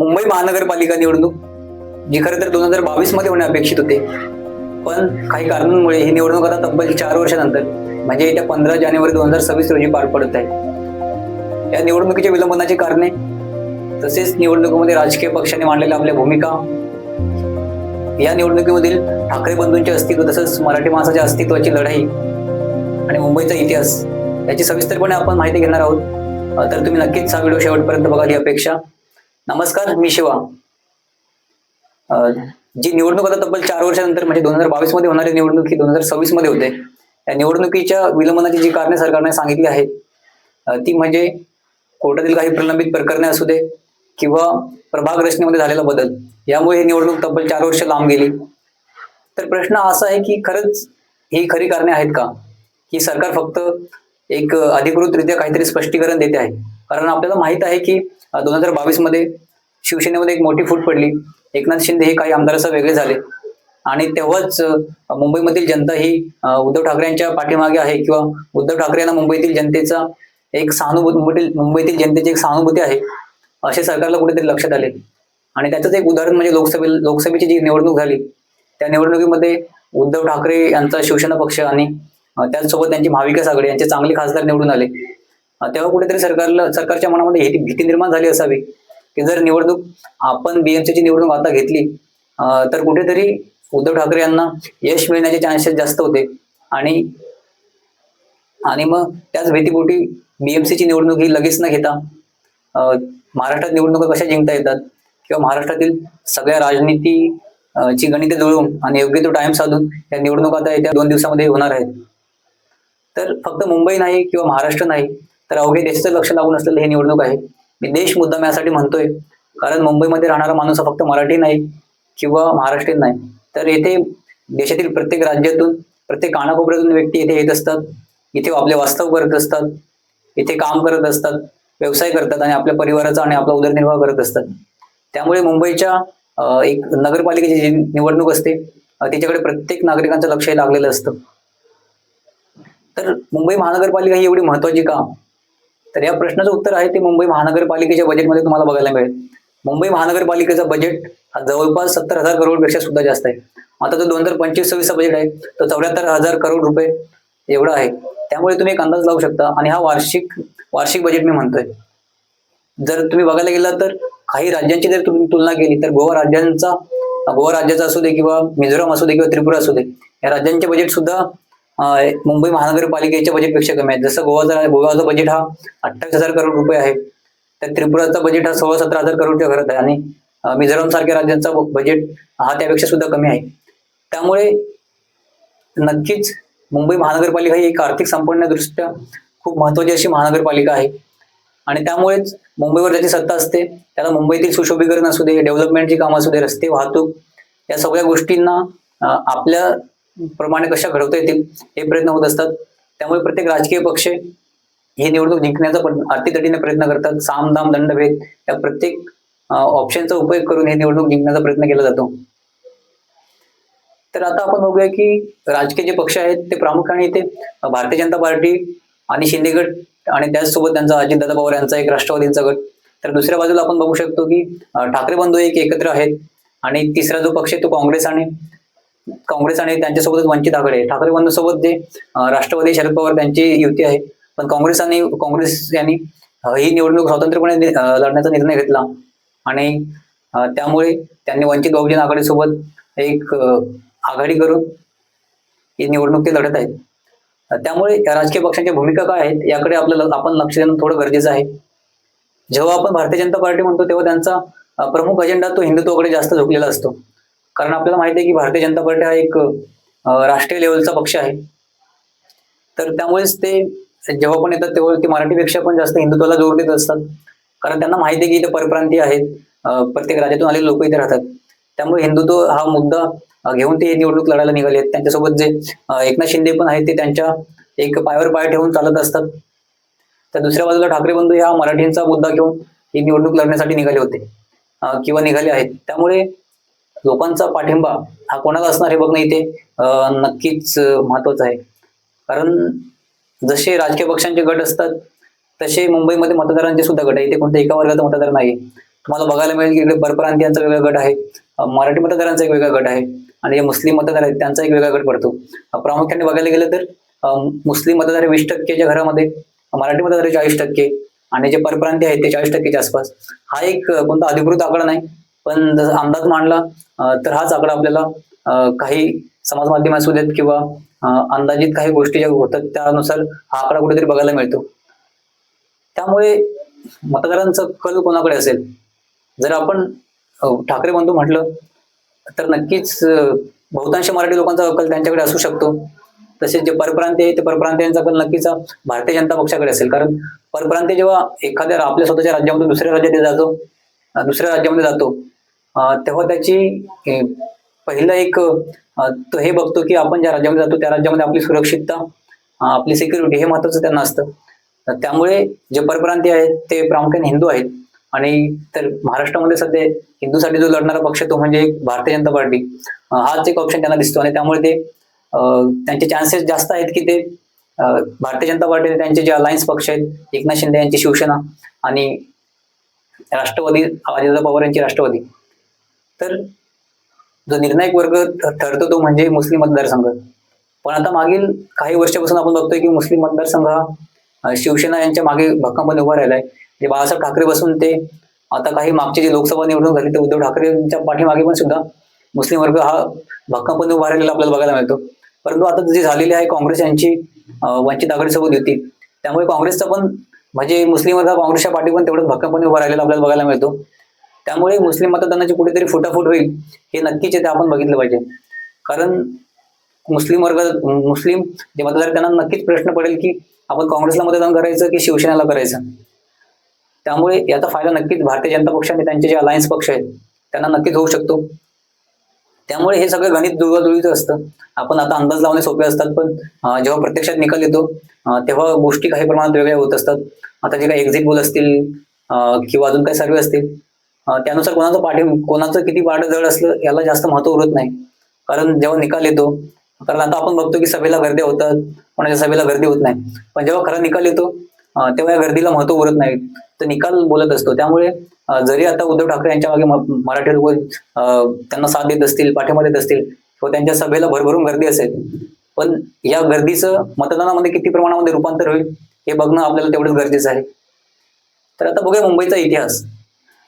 मुंबई महानगरपालिका निवडणूक जी खरं तर दोन हजार बावीसमध्ये होणे अपेक्षित होते. पण काही कारणांमुळे ही निवडणूक आता तब्बल चार वर्षानंतर म्हणजे येत्या पंधरा जानेवारी दोन हजार सव्वीस रोजी पार पडत आहे. या निवडणुकीच्या विलंबनाची कारणे तसेच निवडणुकीमध्ये राजकीय पक्षाने मांडलेल्या आपल्या भूमिका या निवडणुकीमधील ठाकरे बंधूंचे अस्तित्व तसंच मराठी माणसाच्या अस्तित्वाची लढाई आणि मुंबईचा इतिहास याची सविस्तरपणे आपण माहिती घेणार आहोत. तर तुम्ही नक्कीच हा व्हिडिओ शेवटपर्यंत बघा ही अपेक्षा. नमस्कार मी शिवा. जी निवडणूक आता तब्बल चार वर्षानंतर म्हणजे दोन हजार बावीसमध्ये होणारी निवडणूक ही दोन हजार सव्वीसमध्ये होते. या निवडणुकीच्या विलंबनाची जी कारणे सरकारने सांगितली आहेत ती म्हणजे कोर्टातील काही प्रलंबित प्रकरणे असू दे किंवा प्रभाग रचनेमध्ये झालेला बदल. यामुळे ही निवडणूक तब्बल चार वर्ष लांब गेली. तर प्रश्न असा आहे की खरंच ही खरी कारणे आहेत का? की सरकार फक्त एक अधिकृतरित्या काहीतरी स्पष्टीकरण देते आहे. कारण आपल्याला माहीत आहे की दोन हजार बावीसमध्ये शिवसेनेमध्ये एक मोठी फूट पडली. एकनाथ शिंदे हे काही आमदारासह वेगळे झाले. आणि तेव्हाच मुंबईमधील जनता ही उद्धव ठाकरे यांच्या पाठीमागे आहे किंवा उद्धव ठाकरे यांना मुंबईतील जनतेचा एक सहानुभूती मुंबईतील जनतेची एक सहानुभूती आहे असे सरकारला कुठेतरी लक्षात आले. आणि त्याचंच एक उदाहरण म्हणजे लोकसभे लोकसभेची जी निवडणूक झाली त्या निवडणुकीमध्ये उद्धव ठाकरे यांचा शिवसेना पक्ष आणि त्याचसोबत त्यांची महाविकास आघाडी यांचे चांगले खासदार निवडून आले. तेव्हा कुठेतरी सरकारला सरकारच्या मनामध्ये ही भीती निर्माण झाली असावी. की जर निवडणूक आपण बीएमसीची निवडणूक आता घेतली तर कुठेतरी उद्धव ठाकरे यांना यश मिळण्याचे चान्सेस जास्त होते. आणि आणि मग त्याच भीतीपोटी बीएमसीची निवडणूक ही लगेच न घेता महाराष्ट्रात निवडणुका कशा जिंकता येतात? किंवा महाराष्ट्रातील सगळ्या राजनीती ची गणिते जुळवून आणि योग्य तो टाइम साधून या निवडणुका आता येत्या दोन दिवसामध्ये होणार आहेत. तर फक्त मुंबई नाही किंवा महाराष्ट्र नाही तर अवघे देशाचं लक्ष लागून असलेलं हे निवडणूक आहे. मी देश मुद्दाम यासाठी म्हणतोय कारण मुंबईमध्ये राहणारा माणूस हा फक्त मराठी नाही किंवा महाराष्ट्रीयन नाही. तर येथे देशातील प्रत्येक राज्यातून प्रत्येक कानाकोपऱ्यातून व्यक्ती इथे येत असतात. इथे आपले वास्तव करत असतात. इथे काम करत असतात. व्यवसाय करतात आणि आपल्या परिवाराचा आणि आपला उदरनिर्वाह करत असतात. त्यामुळे मुंबईच्या एक नगरपालिकेची जी निवडणूक असते तिच्याकडे प्रत्येक नागरिकांचं लक्ष लागलेलं असतं. तर मुंबई महानगरपालिका ही एवढी महत्वाची का? तर या प्रश्नाचं उत्तर आहे ते मुंबई महानगरपालिकेच्या बजेटमध्ये तुम्हाला बघायला मिळेल. मुंबई महानगरपालिकेचा बजेट हा जवळपास सत्तर हजार करोडपेक्षा सुद्धा जास्त आहे. आता जो दोन हजार पंचवीस सव्वीसचा बजेट आहे. तो चौऱ्याहत्तर हजार करोड रुपये एवढा आहे. त्यामुळे तुम्ही एक अंदाज लावू शकता आणि हा वार्षिक वार्षिक बजेट मी म्हणतोय. जर तुम्ही बघायला गेला तर काही राज्यांची जर तुम्ही तुलना केली तर गोवा राज्यांचा गोवा राज्याचा असू दे किंवा मिझोराम असू दे किंवा त्रिपुरा असू दे या राज्यांचे बजेट सुद्धा मुंबई महानगरपालिकेच्या बजेटपेक्षा कमी आहे. जसं गोवाचा गोवाचा बजेट हा अठ्ठावीस हजार करोड रुपये आहे. तर त्रिपुराचा बजेट हा सोळा सतरा हजार करोडच्या घरात आहे. आणि मिझोराम सारख्या राज्यांचा बजेट हा त्यापेक्षा सुद्धा कमी आहे. त्यामुळे नक्कीच मुंबई महानगरपालिका ही एक आर्थिक संपन्नदृष्ट्या खूप महत्वाची अशी महानगरपालिका आहे. आणि त्यामुळेच मुंबईवर ज्याची सत्ता असते त्याला मुंबईतील सुशोभीकरण असू दे डेव्हलपमेंटची कामं असू दे रस्ते वाहतूक या सगळ्या गोष्टींना आपल्या प्रमाणे कशा घडवता येतील हे प्रयत्न होत असतात. त्यामुळे प्रत्येक राजकीय पक्ष ही निवडणूक जिंकण्याचा पण अर्थीतटीने प्रयत्न करतात. साम दाम दंडभेद या प्रत्येक ऑप्शनचा उपयोग करून ही निवडणूक जिंकण्याचा प्रयत्न केला जातो. तर आता आपण बघूया की राजकीय जे पक्ष आहेत ते प्रामुख्याने इथे भारतीय जनता पार्टी आणि शिंदे गट आणि त्याचसोबत त्यांचा अजितदादा पवार यांचा एक राष्ट्रवादींचा गट. तर दुसऱ्या बाजूला आपण बघू शकतो की ठाकरे बंधू एक एकत्र आहेत आणि तिसरा जो पक्ष आहे तो काँग्रेस आणि काँग्रेस आणि त्यांच्यासोबतच वंचित आघाडी आहे. ठाकरे बंधूसोबत जे राष्ट्रवादी शरद पवार त्यांची युती आहे. पण काँग्रेस आणि काँग्रेस यांनी ही निवडणूक स्वतंत्रपणे लढण्याचा निर्णय घेतला. आणि त्यामुळे त्यांनी वंचित बहुजन आघाडीसोबत एक आघाडी करून ही निवडणूक ते लढत आहेत. त्यामुळे राजकीय पक्षांच्या भूमिका काय आहेत याकडे आपल्याला आपण लक्ष देणं थोडं गरजेचं आहे. जेव्हा आपण भारतीय जनता पार्टी म्हणतो तेव्हा त्यांचा प्रमुख अजेंडा तो हिंदुत्वाकडे जास्त झुकलेला असतो. कारण आपल्याला माहिती आहे की भारतीय जनता पार्टी हा एक राष्ट्रीय लेवलचा पक्ष आहे. तर त्यामुळेच ते जेव्हा पण येतात तेव्हा ते मराठीपेक्षा पण जास्त हिंदुत्वाला जोर देत असतात. कारण त्यांना माहिती आहे की इथे परप्रांतीय आहेत प्रत्येक राज्यातून आलेले लोक इथे राहतात. त्यामुळे हिंदुत्व हा मुद्दा घेऊन ते निवडणूक लढायला निघाले आहेत. त्यांच्यासोबत जे एकनाथ शिंदे पण आहेत ते त्यांच्या एक पायावर पाय ठेवून चालत असतात. तर दुसऱ्या बाजूला ठाकरे बंधू या मराठींचा मुद्दा घेऊन ही निवडणूक लढण्यासाठी निघाले होते. किंवा निघाले आहेत. त्यामुळे लोकांचा पाठिंबा हा कोणाला असणार हे बघणं इथे नक्कीच महत्वाचं आहे. कारण जसे राजकीय पक्षांचे गट असतात तसे मुंबईमध्ये मतदारांचे सुद्धा गट आहे इथे कोणत्या एका वर्गाचा मतदार नाही तुम्हाला बघायला मिळेल की इकडे परप्रांतीयांचा वेगळा गट आहे मराठी मतदारांचा एक वेगळा गट आहे आणि जे मुस्लिम मतदार आहेत त्यांचा एक वेगळा गट पडतो. प्रामुख्याने बघायला गेलं तर मुस्लिम मतदार वीस टक्केच्या घरामध्ये मराठी मतदार चाळीस टक्के आणि जे परप्रांती आहेत ते चाळीस टक्केच्या आसपास. हा एक कोणता अधिकृत आकडा नाही. पण जसं अंदाज मांडला तर हाच आकडा आपल्याला काही समाज माध्यम असू देत किंवा अंदाजित काही गोष्टी ज्या होतात त्यानुसार हा आकडा कुठेतरी बघायला मिळतो. त्यामुळे मतदारांचा कल कोणाकडे असेल? जर आपण ठाकरे बंधू म्हटलं तर नक्कीच बहुतांश मराठी लोकांचा कल त्यांच्याकडे असू शकतो. तसेच जे परप्रांतीय आहे ते परप्रांतीयांचा कल नक्कीच भारतीय जनता पक्षाकडे असेल. कारण परप्रांतीय जेव्हा एखाद्या आपल्या स्वतःच्या राज्यामधून दुसऱ्या राज्यात जातो दुसऱ्या राज्यामध्ये जातो तेव्हा त्याची पहिलं एक तो हे बघतो की आपण ज्या राज्यामध्ये जातो त्या राज्यामध्ये आपली सुरक्षितता आपली सिक्युरिटी हे महत्वाचं त्यांना असतं. त्यामुळे जे परप्रांतीय आहेत ते प्रामुख्याने हिंदू आहेत. आणि तर महाराष्ट्रामध्ये सध्या हिंदूसाठी जो लढणारा पक्ष तो म्हणजे भारतीय जनता पार्टी. हाच एक ऑप्शन त्यांना दिसतो. आणि त्यामुळे ते त्यांचे चान्सेस जास्त आहेत की ते भारतीय जनता पार्टी त्यांचे जे अलायन्स पक्ष आहेत एकनाथ शिंदे यांची शिवसेना आणि राष्ट्रवादी अजितदादा पवार यांची राष्ट्रवादी. तर जो निर्णायक वर्ग ठरतो तो म्हणजे मुस्लिम मतदारसंघ. पण आता मागील काही वर्षापासून आपण बघतोय की मुस्लिम मतदारसंघ हा शिवसेना यांच्या मागे भक्कमपणे उभा राहिलाय. जे बाळासाहेब ठाकरे बसून ते आता काही मागची जी लोकसभा निवडणूक झाली ते उद्धव ठाकरेंच्या पाठीमागे पण सुद्धा मुस्लिम वर्ग हा भक्कमपणे उभा राहिलेला आपल्याला बघायला मिळतो. परंतु आता जी झालेली आहे काँग्रेस यांची अं, वंचित आघाडीसोबत होती. त्यामुळे काँग्रेसचा पण म्हणजे मुस्लिम वर्ग काँग्रेसच्या पाठी पण तेवढं भक्कमपणे उभा राहिलेला आपल्याला बघायला मिळतो. त्यामुळे मुस्लिम मतदानाची कुठेतरी फुटाफूट होईल हे नक्कीच येथे आपण बघितलं पाहिजे. कारण मुस्लिम वर्ग मुस्लिम जे मतदार त्यांना नक्कीच प्रश्न पडेल की आपण काँग्रेसला मतदान करायचं की शिवसेनेला करायचं? त्यामुळे याचा फायदा नक्कीच भारतीय जनता पक्ष आणि त्यांचे जे अलायन्स पक्ष आहेत त्यांना नक्कीच होऊ शकतो. त्यामुळे हे सगळं गणित जुळवाजुळीचं असतं. आपण आता अंदाज लावणे सोपे असतात पण जेव्हा प्रत्यक्षात निकाल येतो तेव्हा गोष्टी काही प्रमाणात वेगळ्या होत असतात. आता जे काही एक्झिट पोल असतील किंवा अजून काही सर्वे असतील त्यानुसार कोणाचं पाठी कोणाचं किती पाठ जड असलं याला जास्त महत्त्व उरत नाही. कारण जेव्हा निकाल येतो कारण आता आपण बघतो की सभेला गर्दी होतात कोणाच्या सभेला गर्दी होत नाही. पण जेव्हा खरा निकाल येतो तेव्हा या गर्दीला महत्त्व उरत नाही. तर निकाल बोलत असतो. त्यामुळे जरी आता उद्धव ठाकरे यांच्या मागे मराठी लोक त्यांना साथ देत असतील पाठिंबा देत असतील किंवा त्यांच्या सभेला भरभरून गर्दी असेल पण या गर्दीचं मतदानामध्ये किती प्रमाणामध्ये रूपांतर होईल हे बघणं आपल्याला तेवढंच गरजेचं आहे. तर आता बघूया मुंबईचा इतिहास.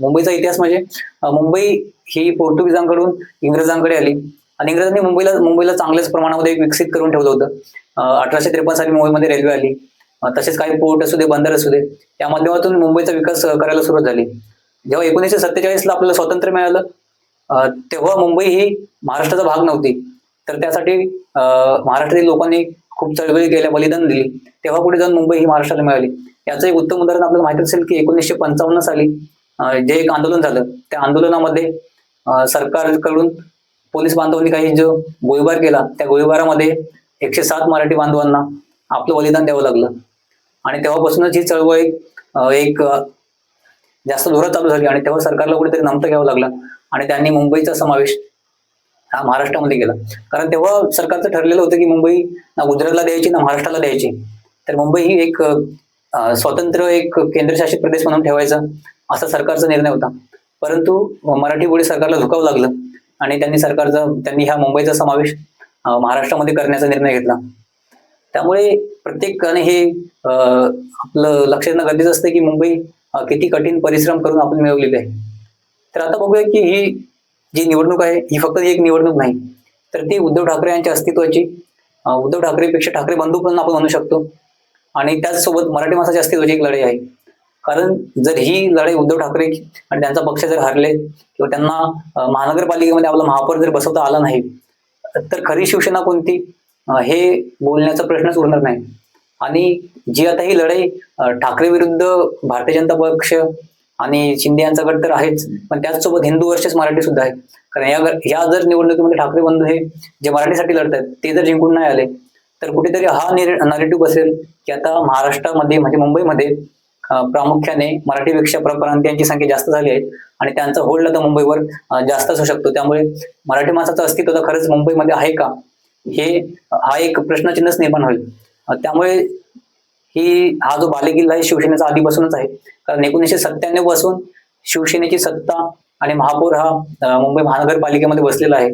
मुंबईचा इतिहास म्हणजे मुंबई ही पोर्तुगीजांकडून इंग्रजांकडे आली. आणि इंग्रजांनी मुंबईला मुंबईला चांगल्याच प्रमाणामध्ये एक विकसित करून ठेवलं होतं. अठराशे त्रेपन्न साली मुंबईमध्ये रेल्वे आली. तसेच काही पोर्ट असू दे बंदर असू दे या माध्यमातून मुंबईचा विकास करायला सुरुवात झाली. जेव्हा एकोणीसशे सत्तेचाळीसला आपल्याला स्वातंत्र्य मिळालं तेव्हा मुंबई ही महाराष्ट्राचा भाग नव्हती. तर त्यासाठी महाराष्ट्रातील लोकांनी खूप चळवळी केल्या बलिदान दिली. तेव्हा पुढे जाऊन मुंबई ही महाराष्ट्राला मिळाली. याचं एक उत्तम उदाहरण आपल्याला माहिती असेल की एकोणीसशे पंचावन्न साली जे एक आंदोलन झालं त्या आंदोलनामध्ये सरकारकडून पोलीस बांधवांनी काही जो गोळीबार केला त्या गोळीबारामध्ये एकशे सात मराठी बांधवांना आपलं बलिदान द्यावं लागलं. आणि तेव्हापासूनच ही चळवळ एक जास्त जोरात चालू झाली आणि तेव्हा सरकारला कुठेतरी नमतं घ्यावं लागलं आणि त्यांनी मुंबईचा समावेश हा महाराष्ट्रामध्ये केला. कारण तेव्हा सरकारचं ठरलेलं होतं की मुंबई ना गुजरातला द्यायची ना महाराष्ट्राला द्यायची. तर मुंबई ही एक स्वतंत्र एक केंद्रशासित प्रदेश म्हणून ठेवायचा. असा सरकारचा निर्णय होता. परंतु मराठी सरकारला झुकावं लागलं आणि त्यांनी सरकारचा त्यांनी ह्या मुंबईचा समावेश महाराष्ट्रामध्ये करण्याचा निर्णय घेतला. त्यामुळे प्रत्येकाने हे आपलं लक्ष देणं गरजेचं असतं की मुंबई किती कठीण परिश्रम करून आपण मिळवलेली आहे. तर आता बघूया की ही जी निवडणूक आहे ही फक्त एक निवडणूक नाही तर ती उद्धव ठाकरे यांच्या अस्तित्वाची उद्धव ठाकरेपेक्षा ठाकरे बंधू पण आपण म्हणू शकतो. आणि त्याचसोबत मराठी माणसाच्या अस्तित्वाची एक लढाई आहे. कारण जर ही लढाई उद्धव ठाकरे आणि त्यांचा पक्ष जर हरले किंवा त्यांना महानगरपालिकेमध्ये आपला महापौर जर बसवता आला नाही तर खरी शिवसेना कोणती? हे बोलण्याचा प्रश्नच उरणार नाही. आणि जी आता ही लढाई ठाकरे विरुद्ध भारतीय जनता पक्ष आणि शिंदे यांचा गट तर आहेच पण त्याचसोबत हिंदू वर्षच मराठी सुद्धा आहे. कारण या ह्या जर निवडणुकीमध्ये ठाकरे बंधू हे जे मराठीसाठी लढतात ते जर जिंकून नाही आले तर कुठेतरी हा नरेटिव्ह बसेल की आता महाराष्ट्रामध्ये म्हणजे मुंबईमध्ये अं, प्रामुख्याने प्रकरण परप्रांतीयांची संख्या जास्त झाली आहे आणि त्यांचा होल्ड आता मुंबईवर जास्त असू शकतो. त्यामुळे मराठी माणसाचं अस्तित्व तर खरंच मुंबईमध्ये आहे का? हे हा एक प्रश्नचिन्हच निर्माण होईल. त्यामुळे ही हा जो बालेकिल्ला आहे शिवसेनेचा आधीपासूनच आहे. कारण एकोणीसशे सत्त्याण्णवपासून शिवसेनेची सत्ता आणि महापौर हा मुंबई महानगरपालिकेमध्ये बसलेला आहे.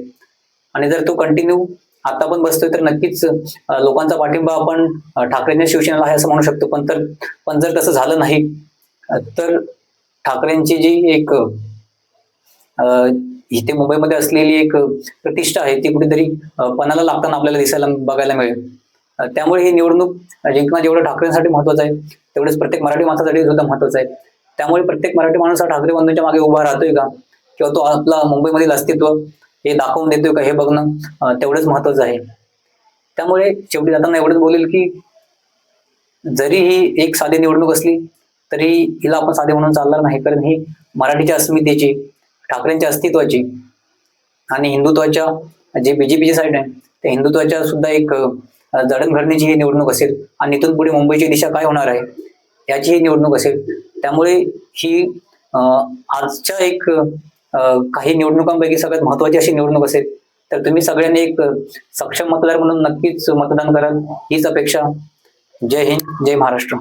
आणि जर तो कंटिन्यू आता पण बसतोय तर नक्कीच लोकांचा पाठिंबा आपण ठाकरेंच्या शिवसेनेला आहे असं म्हणू शकतो. पण तर पण जर तसं झालं नाही तर ठाकरेंची जी एक इथे मुंबईमध्ये असलेली एक प्रतिष्ठा आहे ती कुठेतरी पणाला लागताना आपल्याला दिसायला बघायला मिळेल. त्यामुळे ही निवडणूक जिंकणं जेवढं ठाकरेंसाठी महत्वाचं आहे तेवढंच प्रत्येक मराठी माणसासाठी सुद्धा महत्वाचं आहे. त्यामुळे प्रत्येक मराठी माणूस हा ठाकरे बंधूंच्या मागे उभा राहतोय का? किंवा तो आपला मुंबईमधील अस्तित्व हे दाखवून देतोय का हे बघणं तेवढंच महत्वाचं आहे. त्यामुळे शेवटी जाताना एवढंच बोलेल की जरी ही एक साधी निवडणूक असली तरी हिला आपण साधे म्हणून चालणार नाही. कारण ही मराठीच्या अस्मितेची ठाकरेंच्या अस्तित्वाची आणि हिंदुत्वाच्या जे बीजेपीची साईड आहे त्या हिंदुत्वाच्या सुद्धा एक जडणघडणीची ही निवडणूक असेल आणि इथून पुढे मुंबईची दिशा काय होणार आहे याची ही निवडणूक असेल. त्यामुळे ही आजच्या एक काही निवडणुकांपैकी सगळ्यात महत्वाची अशी निवडणूक असेल तर तुम्ही सगळ्यांनी एक सक्षम मतदार म्हणून नक्कीच मतदान कराल हीच अपेक्षा. जय हिंद जय महाराष्ट्र.